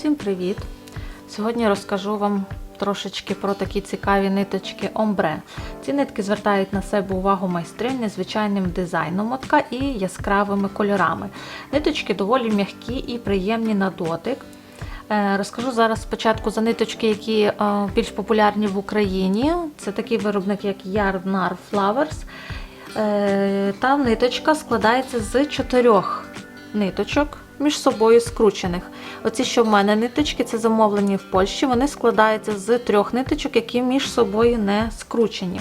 Всім привіт! Сьогодні розкажу вам трошечки про такі цікаві ниточки омбре. Ці нитки звертають на себе увагу майстринь незвичайним дизайном мотка і яскравими кольорами. Ниточки доволі м'які і приємні на дотик. Е, Розкажу зараз спочатку за ниточки, які е, більш популярні в Україні. Це такий виробник, як Yarnar Flowers. Е, Та ниточка складається з чотирьох ниточок між собою скручених. Оці, що в мене ниточки, це замовлені в Польщі. Вони складаються з трьох ниточок, які між собою не скручені.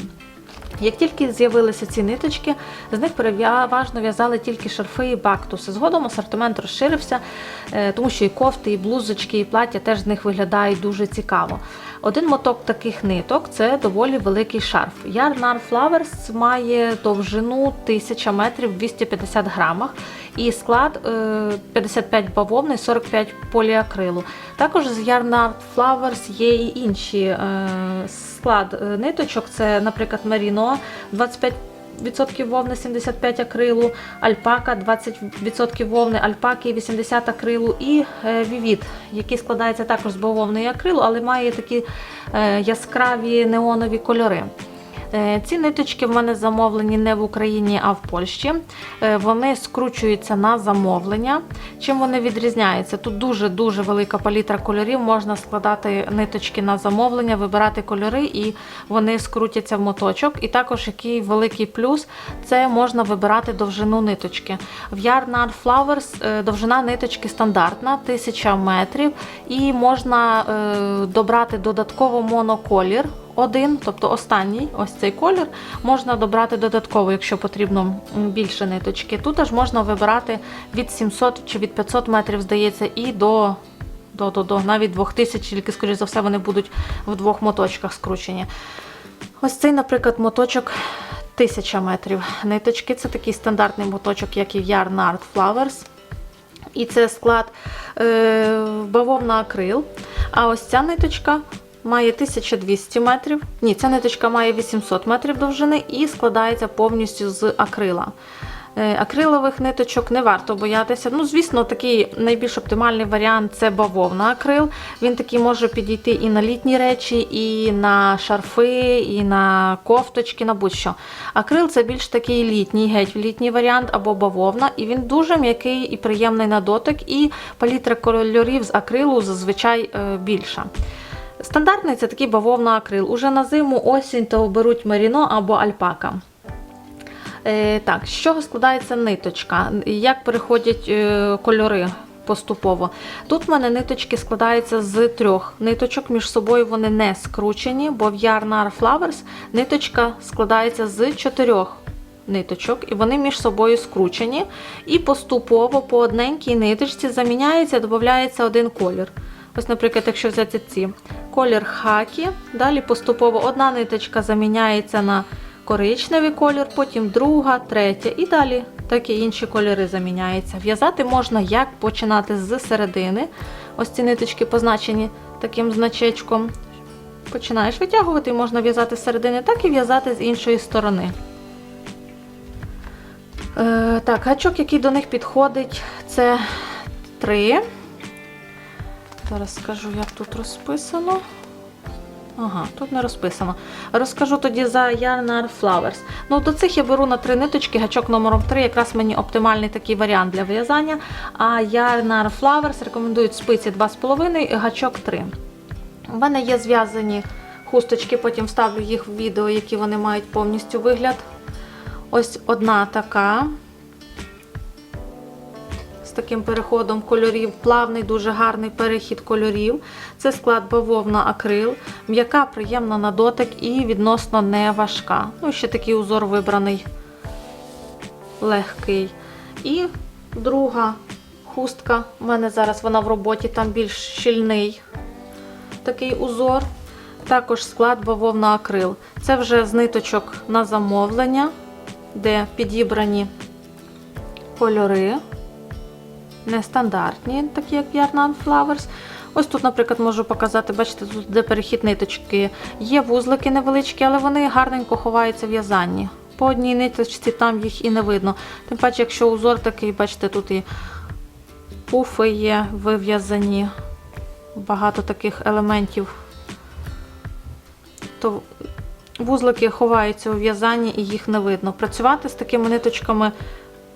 Як тільки з'явилися ці ниточки, з них переважно в'язали тільки шарфи і бактуси. Згодом асортимент розширився, е, тому що і кофти, і блузочки, і плаття теж з них виглядають дуже цікаво. Один моток таких ниток це доволі великий шарф. Yarnar Flowers має довжину 1000 метрів 250 грамах і склад е, 55 бавовни, 45 поліакрилу. Також з Yarnar Flowers є і інші е, склад е, ниточок. Це, наприклад, Маріно 25 відсотків вовни 75 акрилу, альпака 20% вовни, альпаки 80 акрилу і е, вівіт, який складається також з бавовни і акрилу, але має такі е, яскраві неонові кольори. Е, Ці ниточки в мене замовлені не в Україні, а в Польщі. Е, Вони скручуються на замовлення. Чим вони відрізняються? Тут дуже-дуже велика палітра кольорів. Можна складати ниточки на замовлення, вибирати кольори, і вони скрутяться в моточок. І також який великий плюс це можна вибирати довжину ниточки. В Yarnar Flowers е, довжина ниточки стандартна 1000 метрів, і можна добрати додатково моноколір один, тобто останній, ось цей колір, можна добрати додатково, якщо потрібно більше ниточки. Тут аж можна вибирати від 700 чи від 500 метрів, здається, і до, до, до, до навіть 2000, тільки, скоріш за все, вони будуть в двох моточках скручені. Ось цей, наприклад, моточок 1000 метрів. Ниточки це такий стандартний моточок, як і в Yarn Art Flowers. І це склад е, бавовна акрил. А ось ця ниточка має 1200 метрів. Ні, ця ниточка має 800 метрів довжини і складається повністю з акрила. Е, Акрилових ниточок не варто боятися. Ну, звісно, такий найбільш оптимальний варіант це бавовна акрил. Він такий може підійти і на літні речі, і на шарфи, і на кофточки, на будь-що. Акрил це більш такий літній, геть літній варіант або бавовна, і він дуже м'який і приємний на дотик, і палітра кольорів з акрилу зазвичай е, більша. Стандартний це такий бавовна акрил. Уже на зиму осінь то беруть меріно або альпака. Е, так, з чого складається ниточка? Як переходять е, кольори поступово? Тут в мене ниточки складаються з трьох ниточок, між собою вони не скручені, бо в Yarnar Flowers ниточка складається з чотирьох ниточок, і вони між собою скручені. І поступово по одненькій ниточці заміняється, додається один колір. Ось, наприклад, якщо взяти ці колір хакі, далі поступово одна ниточка заміняється на коричневий колір, потім друга, третя і далі такі інші кольори заміняються. В'язати можна як починати з середини. Ось ці ниточки позначені таким значечком. Починаєш витягувати, можна в'язати з середини, так і в'язати з іншої сторони. Е, так, гачок, який до них підходить, це три. Зараз скажу, як тут розписано. Ага, тут не розписано. Розкажу тоді за Yarnar Flowers. Ну, до цих я беру на три ниточки, гачок номером 3, якраз мені оптимальний такий варіант для в'язання. А Yarnar Flowers рекомендують спиці 2,5 і гачок 3. У мене є зв'язані хусточки, потім вставлю їх в відео, які вони мають повністю вигляд. Ось одна така. З таким переходом кольорів, плавний, дуже гарний перехід кольорів. Це склад бавовна акрил, м'яка, приємна на дотик і відносно не важка. Ну, ще такий узор вибраний легкий. І друга хустка. У мене зараз вона в роботі, там більш щільний такий узор. Також склад бавовна акрил. Це вже з ниточок на замовлення, де підібрані кольори нестандартні, такі як Yarn Flowers. Ось тут, наприклад, можу показати, бачите, тут де перехід ниточки. Є вузлики невеличкі, але вони гарненько ховаються в в'язанні. По одній ниточці там їх і не видно. Тим паче, якщо узор такий, бачите, тут і пуфи є вив'язані. багато таких елементів. То вузлики ховаються у в'язанні і їх не видно. Працювати з такими ниточками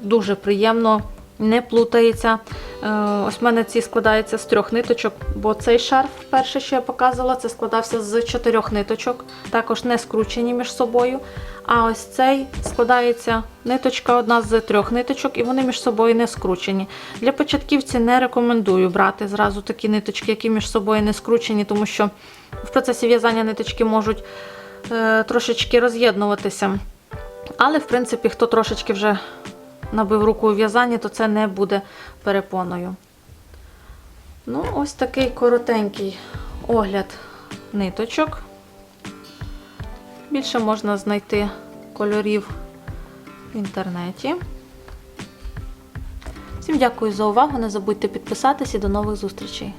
дуже приємно, не плутається. Е, Ось в мене ці складаються з трьох ниточок, бо цей шарф, перший, що я показувала, це складався з чотирьох ниточок, також не скручені між собою. А ось цей складається ниточка одна з трьох ниточок, і вони між собою не скручені. Для початківців не рекомендую брати зразу такі ниточки, які між собою не скручені, тому що в процесі в'язання ниточки можуть е, трошечки роз'єднуватися. Але, в принципі, хто трошечки вже набив руку у в'язанні, то це не буде перепоною. Ну, ось такий коротенький огляд ниточок. Більше можна знайти кольорів в інтернеті. Всім дякую за увагу. Не забудьте підписатись і до нових зустрічей.